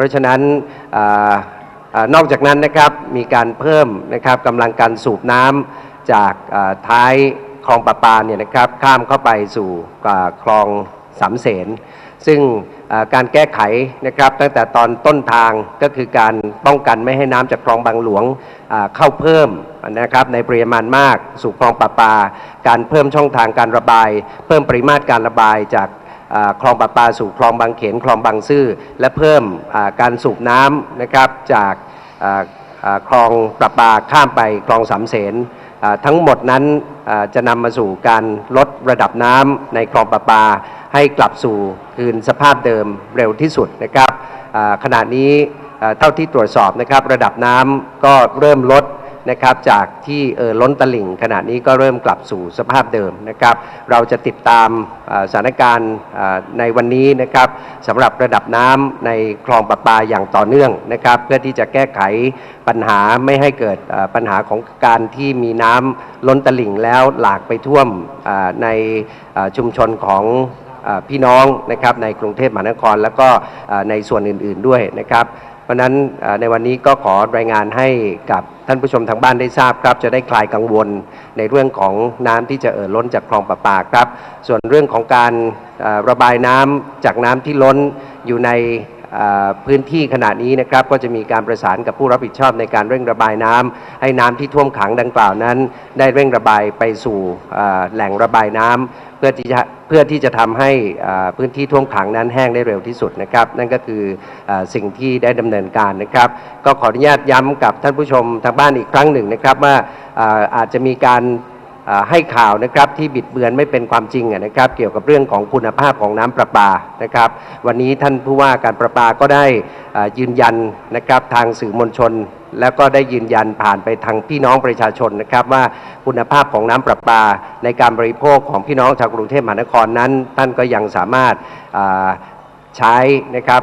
ราะฉะนั้นออนอกจากนั้นนะครับมีการเพิ่มนะครับกำลังการสูบน้ำจากท้ายคลองประปาเนี่ยนะครับข้ามเข้าไปสู่คลองสามเสนซึ่งอ่าการแก้ไขนะครับตั้งแต่ตอนต้นทางก็คือการป้องกันไม่ให้น้ำจากคลองบางหลวงเข้าเพิ่มนะครับในปริมาณมากสู่คลองประปา การเพิ่มช่องทางการระบาย เพิ่มปริมาตรการระบายจาก คลองประปาสู่คลองบางเขนคลองบางซื่อและเพิ่มการสูบน้ำนะครับจากคลองประปาข้ามไปคลองสามเสนทั้งหมดนั้นจะนำมาสู่การลดระดับน้ำในคลองประปา ให้กลับสู่คืนสภาพเดิมเร็วที่สุดนะครับขณะนี้เท่าที่ตรวจสอบนะครับระดับน้ำก็เริ่มลด นะครับจากที่เออล้นตลิ่งขณะนี้ก็เริ่มกลับสู่สภาพเดิมนะครับ เราจะติดตามสถานการณ์ในวันนี้นะครับสำหรับระดับน้ำในคลองประปาอย่างต่อเนื่องนะครับ เพื่อที่จะแก้ไขปัญหาไม่ให้เกิดปัญหาของการที่มีน้ำล้นตลิ่งแล้วหลากไปท่วมในชุมชนของพี่น้องนะครับในกรุงเทพมหานคร แล้วก็ในส่วนอื่น ๆด้วยนะครับ ราะนั้นในวันนี้ก็ขอรายงานให้กับท่านผู้ชมทางบ้านได้ทราบครับ จะได้คลายกังวลในเรื่องของน้ำที่จะเอ่อล้นจากคลองประปาครับ ส่วนเรื่องของการระบายน้ำจากน้ำที่ล้นอยู่ใน พื้นที่ขณะนี้นะครับก็จะมีการประสานกับผู้รับผิดชอบในการเร่งระบายน้ำให้น้ำที่ท่วมขังดังกล่าวนั้น ได้เร่งระบายไปสู่แหล่งระบายน้ำเพื่อที่จะเพื่อที่จะทำให้พื้นที่ท่วมขังนั้นแห้งได้เร็วที่สุดนะครับ นั่นก็คืออสิ่งที่ได้ดำเนินการนะครับ ก็ขออนุญาตย้ำกับท่านผู้ชมทางบ้านอีกครั้งหนึ่งนะครับว่าอาจจะมีการ ให้ข่าวนะครับที่บิดเบือนไม่เป็นความจริงนะครับ เกี่ยวกับเรื่องของคุณภาพของน้ำประปานะครับ วันนี้ท่านผู้ว่าการประปาก็ได้ยืนยันนะครับทางสื่อมวลชน แล้วก็ได้ยืนยันผ่านไปทางพี่น้องประชาชนนะครับ ว่าคุณภาพของน้ำประปาในการบริโภคของพี่น้องชาวกรุงเทพมหานครนั้น ท่านก็ยังสามารถใช้นะครับ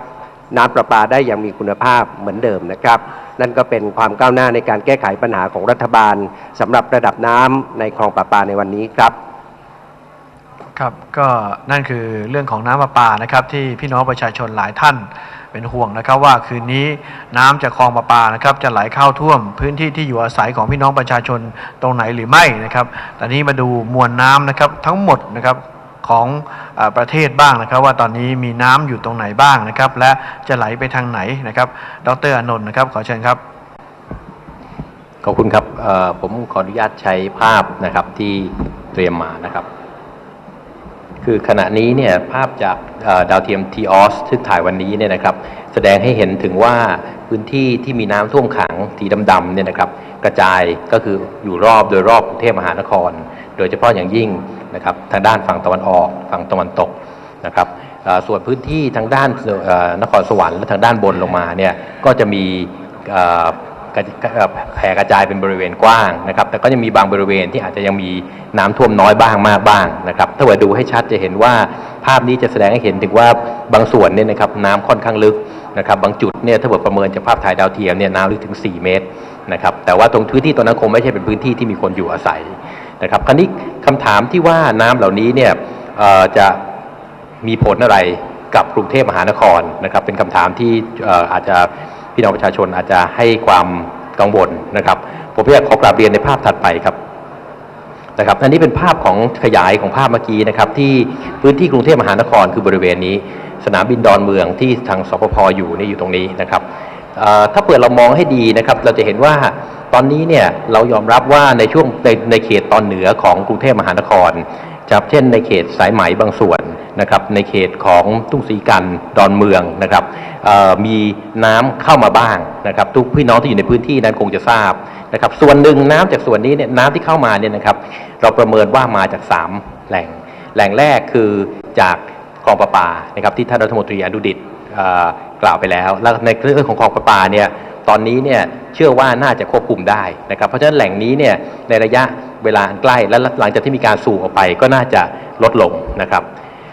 น้ำประปาได้อย่างมีคุณภาพเหมือนเดิมนะครับ นั่นก็เป็นความก้าวหน้าในการแก้ไขปัญหาของรัฐบาลสำหรับระดับน้ำในคลองประปาในวันนี้ครับครับก็นั่นคือเรื่องของน้ำประปานะครับที่พี่น้องประชาชนหลายท่านเป็นห่วงนะครับ ว่าคืนนี้น้ำจากคลองประปานะครับจะไหลเข้าท่วมพื้นที่ที่อยู่อาศัยของพี่น้องประชาชนตรงไหนหรือไม่นะครับตอนนี้มาดูมวลน้ำนะครับทั้งหมดนะครับ ของอประเทศบ้างนะครับ ว่าตอนนี้มีน้ำอยู่ตรงไหนบ้างนะครับ และจะไหลไปทางไหนนะครับ ดรอนนท์นะครับ ขอเชิญครับขอบคุณครับผมขออนุญาตใช้ภาพนะครับที่เตรียมมานะครับ คือขณะนี้เนี่ยภาพจากดาวเทียมทีออสที่ถ่ายวันนี้เนี่ยนะครับ แสดงให้เห็นถึงว่าพื้นที่ที่มีน้ำท่วมขังสีดำๆเนี่ยนะครับ กระจายก็คืออยู่รอบโดยรอบกรุงเทพมหานคร โดยเฉพาะอย่างยิ่งนะครับทางด้านฝั่งตะวันออกฝั่งตะวันตกนะครับส่วนพื้นที่ทางด้านนครสวรรค์และทางด้านบนลงมาเนี่ยก็จะมีแผ่กระจายเป็นบริเวณกว้างนะครับ แต่ก็ยังมีบางบริเวณที่อาจจะยังมีน้ำท่วมน้อยบ้างมากบ้างนะครับ ถ้าว่าดูให้ชัดจะเห็นว่าภาพนี้จะแสดงให้เห็นถึงว่าบางส่วนเนี่ยนะครับน้ำค่อนข้างลึกนะครับ บางจุดเนี่ยถ้าเกิดประเมินจากภาพถ่ายดาวเทียมเนี่ยน้ำลึกถึง 4 เมตรนะครับ แต่ว่าตรงพื้นที่ตรงนั้นคงไม่ใช่เป็นพื้นที่ที่มีคนอยู่อาศัย นะครับคราวนี้คำถามที่ว่าน้ำเหล่านี้เนี่ยจะมีผลอะไรกับกรุงเทพมหานครนะครับ เป็นคำถามที่ออาจจะพี่น้องประชาชนอาจจะให้ความกังวลนะครับ ผมอยากขอกราบเรียนในภาพถัดไปครับนะครับอันนี้เป็นภาพของขยายของภาพเมื่อกี้นะครับที่พื้นที่กรุงเทพมหานครคือบริเวณนี้ สนามบินดอนเมืองที่ทางสปพอยู่นี่อยู่ตรงนี้นะครับ ถ้าเปิดเรามองให้ดีนะครับ เราจะเห็นว่าตอนนี้เนี่ยเรายอมรับว่าในช่วงในในเขตตอนเหนือของกรุงเทพมหานครจับเช่นในเขตสายไหมบางส่วนนะครับ ในเขตของทุ่งศรีกันดอนเมืองนะครับมีน้ำเข้ามาบ้างนะครับ ทุกพี่น้องที่อยู่ในพื้นที่นั้นคงจะทราบนะครับ ส่วนหนึ่งน้ำจากส่วนนี้เนี่ยน้ำที่เข้ามาเนี่ยนะครับ เราประเมินว่ามาจาก 3 แหล่ง แหล่งแรกคือจากคลองประปานะครับที่ท่านรัฐมนตรีอนุดิต กล่าวไปแล้ว แล้วในเรื่องของคลองประปาเนี่ยตอนนี้เนี่ยเชื่อว่าน่าจะควบคุมได้นะครับเพราะฉะนั้นแหล่งนี้เนี่ยในระยะเวลาใกล้และหลังจากที่มีการสูบออกไปก็น่าจะลดลงนะครับ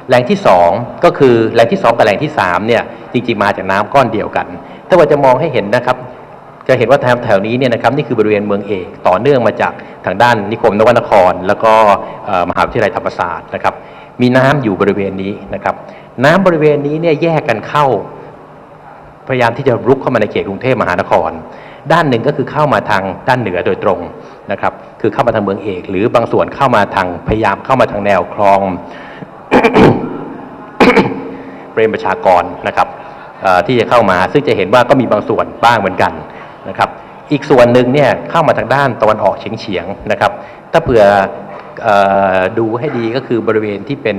แหล่งที่ 2 ก็คือแหล่งที่ 2 กับแหล่งที่3เนี่ยจริงๆมาจากน้ำก้อนเดียวกัน ถ้าว่าจะมองให้เห็นนะครับจะเห็นว่าแถวแถวนี้เนี่ยนะครับนี่คือบริเวณเมืองเอกต่อเนื่องมาจากทางด้านนิคมนวนคร แล้วก็มหาวิทยาลัยธรรมศาสตร์นะครับมีน้ำอยู่บริเวณนี้นะครับ น้ำบริเวณนี้เนี่ยแยกกันเข้า พยายามที่จะรุกเข้ามาในเขตกรุงเทพมหานคร ด้านหนึ่งก็คือเข้ามาทางด้านเหนือโดยตรงนะครับ คือเข้ามาทางเมืองเอก หรือบางส่วนเข้ามาทางพยายามเข้ามาทางแนวคลองเปรมประชากรนะครับที่จะเข้ามาซึ่งจะเห็นว่าก็มีบางส่วนบ้างเหมือนกันนะครับ อีกส่วนหนึ่งเนี่ยเข้ามาทางด้านตะวันออกเฉียงเฉียงนะครับ ถ้าเผื่อออดูให้ดีก็คือบริเวณที่เป็น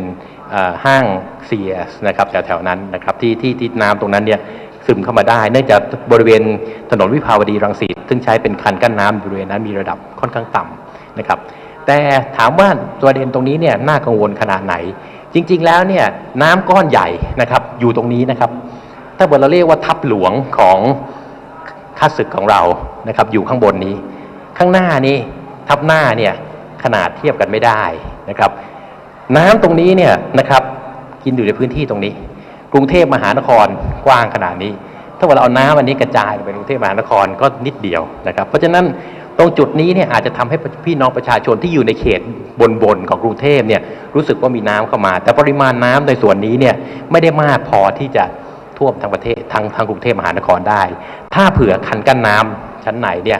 ห้างเซียสนะครับแถวๆนั้นนะครับที่ที่ที่น้ำตรงนั้นเนี่ยซึมเข้ามาได้ เนื่องจากบริเวณถนนวิภาวดีรังสิตซึ่งใช้เป็นคันกั้นน้ำบริเวณนั้นมีระดับค่อนข้างต่ำนะครับ แต่ถามว่าประเด็นตรงนี้เนี่ยน่ากังวลขนาดไหน จริง ๆ แล้วเนี่ยน้ำก้อนใหญ่นะครับอยู่ตรงนี้นะครับ ถ้าเกิดเราเรียกว่าทับหลวงของข้าศึกของเรานะครับอยู่ข้างบนนี้ ข้างหน้านี้ทับหน้าเนี่ยขนาดเทียบกันไม่ได้นะครับ น้ำตรงนี้เนี่ยนะครับ กินอยู่ในพื้นที่ตรงนี้ กรุงเทพมหานครกว้างขนาดนี้ ถ้าเราเอาน้ำอันนี้กระจายไปกรุงเทพมหานครก็นิดเดียวนะครับ เพราะฉะนั้นตรงจุดนี้เนี่ยอาจจะทำให้พี่น้องประชาชนที่อยู่ในเขตบนๆของกรุงเทพเนี่ยรู้สึกว่ามีน้ำเข้ามา แต่ปริมาณน้ำในส่วนนี้เนี่ยไม่ได้มากพอที่จะท่วมทั้งประเทศทั้งทางกรุงเทพมหานครได้ ถ้าเผื่อคันกั้นน้ำชั้นไหนเนี่ย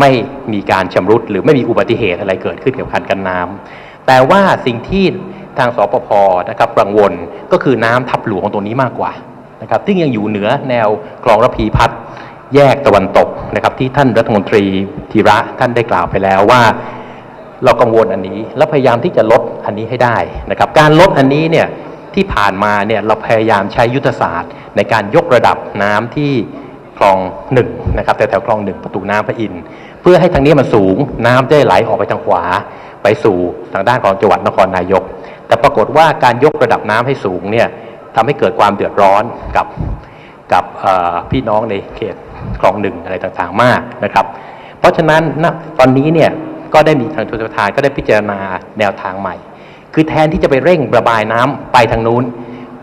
ไม่มีการชำรุดหรือไม่มีอุบัติเหตุอะไรเกิดขึ้นกับคันกั้นน้ำ แต่ว่าสิ่งที่ทางสปภนะครับกังวลก็คือน้ำทับหลวงตรงนี้มากกว่านะครับที่ยังอยู่เหนือแนวคลองระพีพัฒน์แยกตะวันตกนะครับที่ท่านรัฐมนตรีธีระท่านได้กล่าวไปแล้วว่า เรากังวลอันนี้ แล้วพยายามที่จะลดอันนี้ให้ได้นะครับ การลดอันนี้เนี่ยที่ผ่านมาเนี่ยเราพยายามใช้ยุทธศาสตร์ ในการยกระดับน้ำที่คลองหนึ่งนะครับแต่แถวคลองหนึ่งประตูน้ำพระอินทร์เพื่อให้ทางนี้มันสูงน้ำจะได้ไหลออกไปทางขวา ไปสู่ทางด้านของจังหวัดนครนายก แต่ปรากฏว่าการยกระดับน้ำให้สูงเนี่ยทำให้เกิดความเดือดร้อนกับกับพี่น้องในเขตคลองหนึ่งอะไรต่างๆมากนะครับ เพราะฉะนั้นตอนนี้เนี่ยก็ได้มีทางชนประทานก็ได้พิจารณาแนวทางใหม่ คือแทนที่จะไปเร่งระบายน้ำไปทางนู้น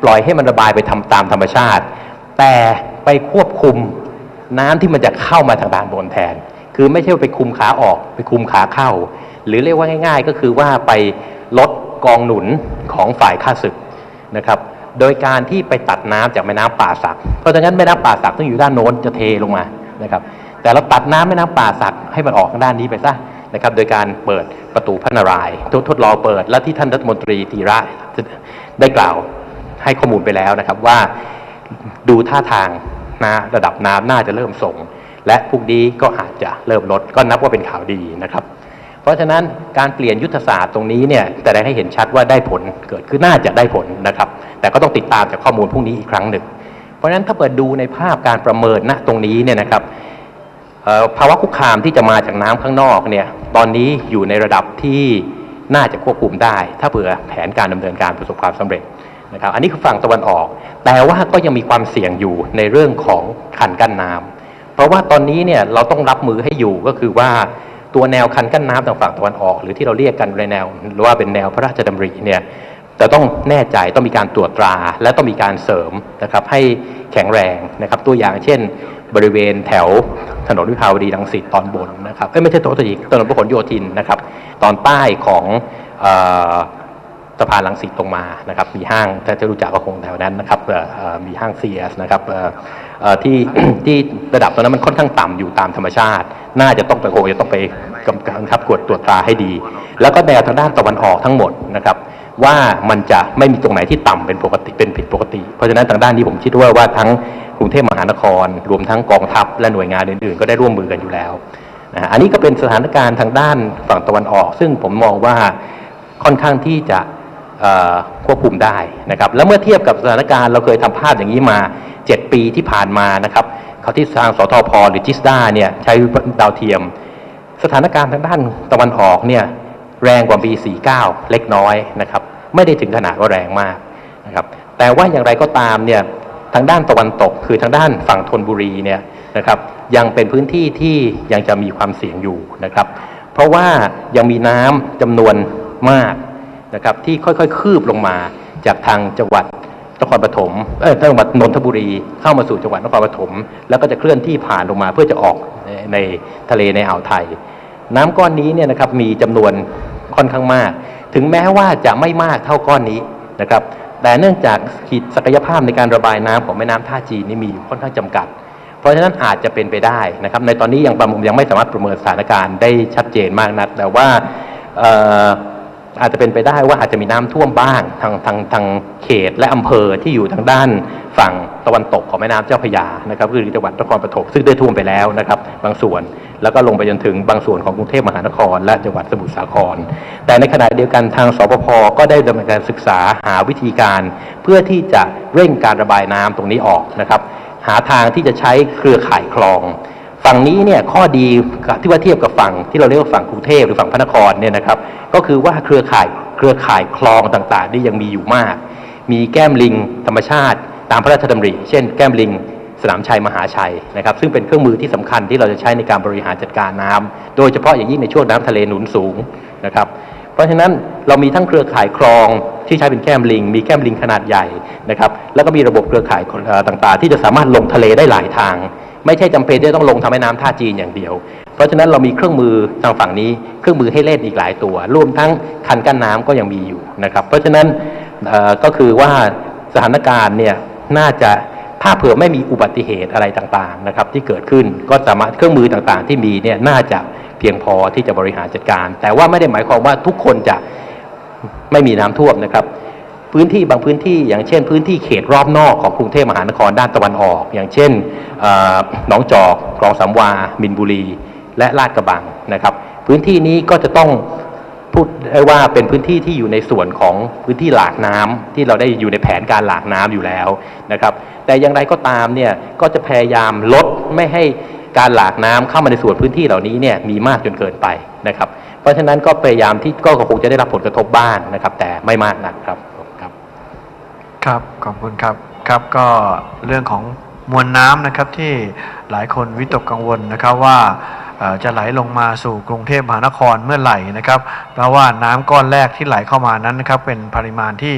ปล่อยให้มันระบายไปทำตามธรรมชาติ แต่ไปควบคุมน้ำที่มันจะเข้ามาทางด้านบนแทน คือไม่ใช่ไปคุมขาออกไปคุมขาเข้า หรือเรียกว่าง่าย ๆ ก็คือว่าไปลดกองหนุนของฝ่ายข้าศึกนะครับโดยการที่ไปตัดน้ำจากแม่น้ำป่าสัก เพราะฉะนั้นแม่น้ำป่าสักต้องอยู่ด้านโน้นจะเทลงมานะครับแต่เราตัดน้ำแม่น้ำป่าสักให้มันออกทางด้านนี้ไปซะนะครับโดยการเปิดประตูพระนารายทดทดลองเปิดและที่ท่านรัฐมนตรีธีระได้กล่าวให้ข้อมูลไปแล้วนะครับว่าดูท่าทางนะระดับน้ำน่าจะเริ่มส่ง และพรุ่งนี้ก็อาจจะเริ่มลดก็นับว่าเป็นข่าวดีนะครับ ราะฉะนั้นการเปลี่ยนยุทธศาสตร์ตรงนี้เนี่ยแสดงให้เห็นชัดว่าได้ผลเกิดขึ้นน่าจะได้ผลนะครับ แต่ก็ต้องติดตามจากข้อมูลพรุ่งนี้อีกครั้งหนึ่ง เพราะฉะนั้นถ้าเปิดดูในภาพการประเมินณตรงนี้เนี่ยนะครับภาวะคุกคามที่จะมาจากน้ำข้างนอกเนี่ยตอนนี้อยู่ในระดับที่น่าจะควบคุมได้ ถ้าเผื่อแผนการดำเนินการประสบความสำเร็จนะครับอันนี้คือฝั่งตะวันออก แต่ว่าก็ยังมีความเสี่ยงอยู่ในเรื่องของคันกั้นน้ำเพราะว่าตอนนี้เนี่ยเราต้องรับมือให้อยู่ก็คือว่า ตัวแนวคันกั้นน้ำทางฝั่งตะวันออก หรือที่เราเรียกกันในแนวหรือว่าเป็นแนวพระราชดำริเนี่ยจะต้องแน่ใจต้องมีการตรวจตรา และต้องมีการเสริมนะครับให้แข็งแรงนะครับ ตัวอย่างเช่น บริเวณแถวถนนวิภาวดีรังสิตตอนบนนะครับเอ้ไม่ใช่ตัวตอีกถนนพหลโยธินนะครับ ตอนใต้ของสะพานลังสิตตรงมานะครับ มีห้างถ้าจะรู้จักก็คงแถวนั้นนะครับมีห้าง CS นะครับ ที่ที่ระดับตรงนั้นมันค่อนข้างต่ำอยู่ตามธรรมชาติ น่าจะต้องไปคงจะต้องไปกำกับขับกวดตรวจตราให้ดี แล้วก็แนวทางด้านตะวันออกทั้งหมดนะครับว่ามันจะไม่มีตรงไหนที่ต่ำเป็นปกติเป็นผิดปกติ เพราะฉะนั้นทางด้านนี้ผมคิดว่าว่าทั้งกรุงเทพมหานคร รวมทั้งกองทัพและหน่วยงานอื่นๆ ก็ได้ร่วมมือกันอยู่แล้วอันนี้ก็เป็นสถานการณ์ทางด้านฝั่งตะวันออก ซึ่งผมมองว่าค่อนข้างที่จะ ควบคุมได้นะครับแล้วเมื่อเทียบกับสถานการณ์เราเคยทำภาพอย่างนี้มา 7 ปีที่ผ่านมานะครับเขาที่ทางสทพหรือจิสดาเนี่ยใช้ดาวเทียม สถานการณ์ทางด้านตะวันออกเนี่ยแรงกว่าปี 49 เล็กน้อยนะครับไม่ได้ถึงขนาดว่าแรงมากนะครับแต่ว่าอย่างไรก็ตามเนี่ยทางด้านตะวันตกคือทางด้านฝั่งธนบุรีเนี่ยนะครับยังเป็นพื้นที่ที่ยังจะมีความเสี่ยงอยู่นะครับเพราะว่ายังมีน้ำจำนวนมาก นะครับที่ค่อยๆ คืบลงมาจากทางจังหวัดนครปฐมเอ้ยจังหวัดนนทบุรีเข้ามาสู่จังหวัดนครปฐมแล้วก็จะเคลื่อนที่ผ่านลงมาเพื่อจะออกในในทะเลในอ่าวไทย น้ำก้อนนี้เนี่ยนะครับมีจำนวนค่อนข้างมาก ถึงแม้ว่าจะไม่มากเท่าก้อนนี้นะครับแต่เนื่องจากขีดศักยภาพในการระบายน้ำของแม่น้ำท่าจีนนี่มีอยู่ค่อนข้างจำกัด เพราะฉะนั้นอาจจะเป็นไปได้นะครับในตอนนี้ยังประมยังไม่สามารถประเมินสถานการณ์ได้ชัดเจนมากนัก แต่ว่า อาจจะเป็นไปได้ว่าอาจจะมีน้ำท่วมบ้างทางทางทางเขตและอำเภอที่อยู่ทางด้านฝั่งตะวันตกของแม่น้ำเจ้าพระยานะครับคือจังหวัดนครปฐมซึ่งได้ท่วมไปแล้วนะครับบางส่วนแล้วก็ลงไปจนถึงบางส่วนของกรุงเทพมหานคร และจังหวัดสมุทรสาคร แต่ในขณะเดียวกันทางสปภก็ได้ดำเนินการศึกษาหาวิธีการ เพื่อที่จะเร่งการระบายน้ำตรงนี้ออกนะครับหาทางที่จะใช้เครือข่ายคลอง ฝั่งนี้เนี่ยข้อดีที่ว่าเทียบกับฝั่งที่เราเรียกว่าฝั่งกรุงเทพหรือฝั่งพระนครเนี่ยนะครับ ก็คือว่าเครือข่ายเครือข่ายคลองต่างๆนี่ยังมีอยู่มาก มีแก้มลิงธรรมชาติ ตามพระราชดำริ เช่น แก้มลิงสนามชัยมหาชัยนะครับ ซึ่งเป็นเครื่องมือที่สำคัญที่เราจะใช้ในการบริหารจัดการน้ำโดยเฉพาะอย่างยิ่งในช่วงน้ำทะเลหนุนสูงนะครับ เพราะฉะนั้นเรามีทั้งเครือข่ายคลองที่ใช้เป็นแก้มลิง มีแก้มลิงขนาดใหญ่นะครับ แล้วก็มีระบบเครือข่ายต่างๆ ที่จะสามารถลงทะเลได้หลายทาง ไม่ใช่จำเป็นที่จะต้องลงทำแม่น้ำท่าจีนอย่างเดียว เพราะฉะนั้นเรามีเครื่องมือทางฝั่งนี้เครื่องมือให้เล่นอีกหลายตัว รวมทั้งคันกั้นน้ำก็ยังมีอยู่นะครับ เพราะฉะนั้นก็คือว่าสถานการณ์เนี่ยน่าจะถ้าเผื่อไม่มีอุบัติเหตุอะไรต่างๆนะครับที่เกิดขึ้นก็สามารถเครื่องมือต่างๆ ที่มีเนี่ยน่าจะเพียงพอที่จะบริหารจัดการ แต่ว่าไม่ได้หมายความว่าทุกคนจะไม่มีน้ำท่วมนะครับ พื้นที่บางพื้นที่ อย่างเช่น พื้นที่เขตรอบนอกของกรุงเทพมหานครด้านตะวันออก อย่างเช่นเอ่อหนองจอกคลองสามวา มินบุรี และลาดกระบังนะครับ พื้นที่นี้ก็จะต้องพูดได้ว่าเป็นพื้นที่ที่อยู่ในส่วนของพื้นที่หลากน้ำที่เราได้อยู่ในแผนการหลากน้ำอยู่แล้วนะครับ แต่อย่างไรก็ตามเนี่ยก็จะพยายามลดไม่ให้การหลากน้ำเข้ามาในส่วนพื้นที่เหล่านี้เนี่ยมีมากจนเกินไปนะครับ เพราะฉะนั้นก็พยายามที่ก็คงจะได้รับผลกระทบบ้างนะครับ แต่ไม่มากนักครับ ครับขอบคุณครับครับก็เรื่องของมวลน้ำนะครับที่หลายคนวิตกกังวลนะครับว่าจะไหลลงมาสู่กรุงเทพมหานครเมื่อไหร่นะครับ เพราะว่าน้ำก้อนแรกที่ไหลเข้ามานั้นนะครับเป็นปริมาณที่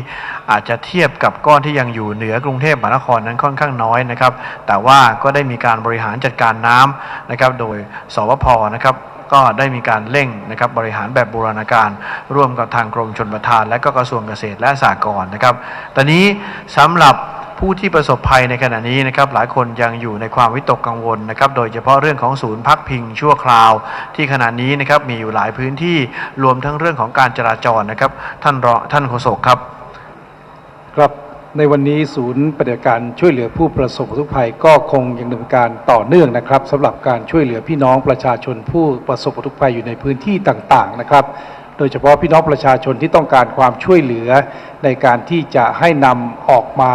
อาจจะเทียบกับก้อนที่ยังอยู่เหนือกรุงเทพมหานครนั้นค่อนข้างน้อยนะครับ แต่ว่าก็ได้มีการบริหารจัดการน้ำนะครับ โดยสวพนะครับ ก็ได้มีการเร่งนะครับบริหารแบบบูรณาการ ร่วมกับทางกรมชนประทาน และก็กระทรวงเกษตรและสหกรณ์นะครับ ตอนนี้สำหรับผู้ที่ประสบภัยในขณะนี้นะครับหลายคนยังอยู่ในความวิตกกังวลนะครับโดยเฉพาะเรื่องของศูนย์พักพิงชั่วคราว ที่ขณะนี้นะครับมีอยู่หลายพื้นที่รวมทั้งเรื่องของการจราจรนะครับ ท่านรอท่านโฆษกครับครับ ในวันนี้ศูนย์ปฏิบัติการช่วยเหลือผู้ประสบอุกภัยก็คงยังดำเนินการต่อเนื่องนะครับสำหรับการช่วยเหลือพี่น้องประชาชนผู้ประสบอุกภัยอยู่ในพื้นที่ต่างๆนะครับ โดยเฉพาะพี่น้องประชาชนที่ต้องการความช่วยเหลือในการที่จะให้นำออกมา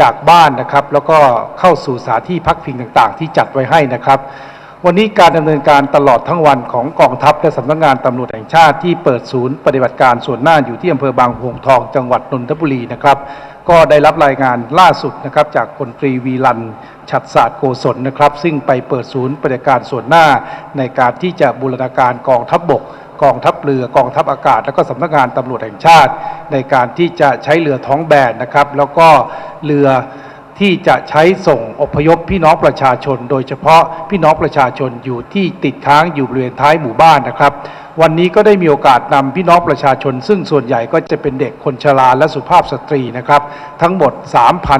จากบ้านนะครับ แล้วก็เข้าสู่สถานที่พักพิงต่างๆ ที่จัดไว้ให้นะครับ วันนี้การดำเนินการตลอดทั้งวันของกองทัพและสำนักงานตำรวจแห่งชาติที่เปิดศูนย์ปฏิบัติการส่วนหน้าอยู่ที่อำเภอบางพงทองจังหวัดนนทบุรีนะครับ ก็ได้รับรายงานล่าสุดนะครับจากคนตรีวีรัน ฉัดศาสตร์โกศลนะครับ ซึ่งไปเปิดศูนย์ปฏิการส่วนหน้า ในการที่จะบูรณาการกองทัพบบก กองทัพเรือกองทัพอากาศ และก็สำนักงานตำรวจแห่งชาติ ในการที่จะใช้เรือท้องแบนนะครับ แล้วก็เรือ ที่จะใช้ส่งอพยพพี่น้องประชาชน โดยเฉพาะพี่น้องประชาชนอยู่ที่ติดค้างอยู่บริเวณท้ายหมู่บ้านนะครับ วันนี้ก็ได้มีโอกาสนำพี่น้องประชาชน ซึ่งส่วนใหญ่ก็จะเป็นเด็กคนชราและสุภาพสตรีนะครับ ทั้งหมด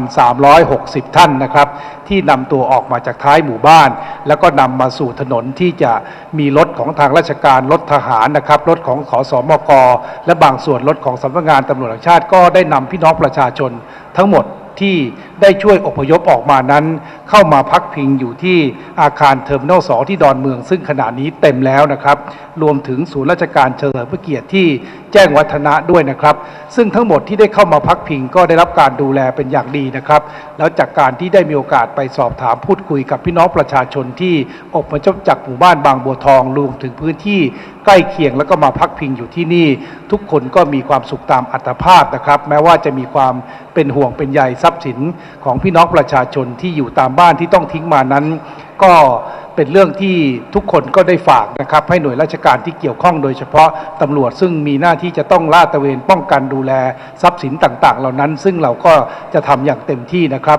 3,360 ท่านนะครับ ที่นำตัวออกมาจากท้ายหมู่บ้าน แล้วก็นำมาสู่ถนนที่จะมีรถของทางราชการรถทหารนะครับรถของขอสอมกและบางส่วนรถของสำนักงานตำรวจแห่งชาติก็ได้นำพี่น้องประชาชนทั้งหมด ที่ได้ช่วยอพยพออกมานั้น เข้ามาพักพิงอยู่ที่อาคารเทอร์มินอลสที่ดอนเมือง ซึ่งขณะนี้เต็มแล้วนะครับ รวมถึงศูนย์ราชการเฉลิมพระเกียรติที่ แจ้งวัฒนะด้วยนะครับ ซึ่งทั้งหมดที่ได้เข้ามาพักพิงก็ได้รับการดูแลเป็นอย่างดีนะครับ แล้วจากการที่ได้มีโอกาสไปสอบถามพูดคุยกับพี่น้องประชาชนที่อพยพจากหมู่บ้านบางบัวทองรวมถึงพื้นที่ใกล้เคียงแล้วก็มาพักพิงอยู่ที่นี่ ทุกคนก็มีความสุขตามอัตภาพนะครับ แม้ว่าจะมีความเป็นห่วงเป็นใยทรัพย์สินของพี่น้องประชาชนที่อยู่ตามบ้านที่ต้องทิ้งมานั้น ก็เป็นเรื่องที่ทุกคนก็ได้ฝากนะครับ ให้หน่วยราชการที่เกี่ยวข้องโดยเฉพาะตำรวจซึ่งมีหน้าที่จะต้องลาดตระเวนป้องกันดูแลทรัพย์สินต่าง ๆ เหล่านั้น ซึ่งเราก็จะทำอย่างเต็มที่นะครับ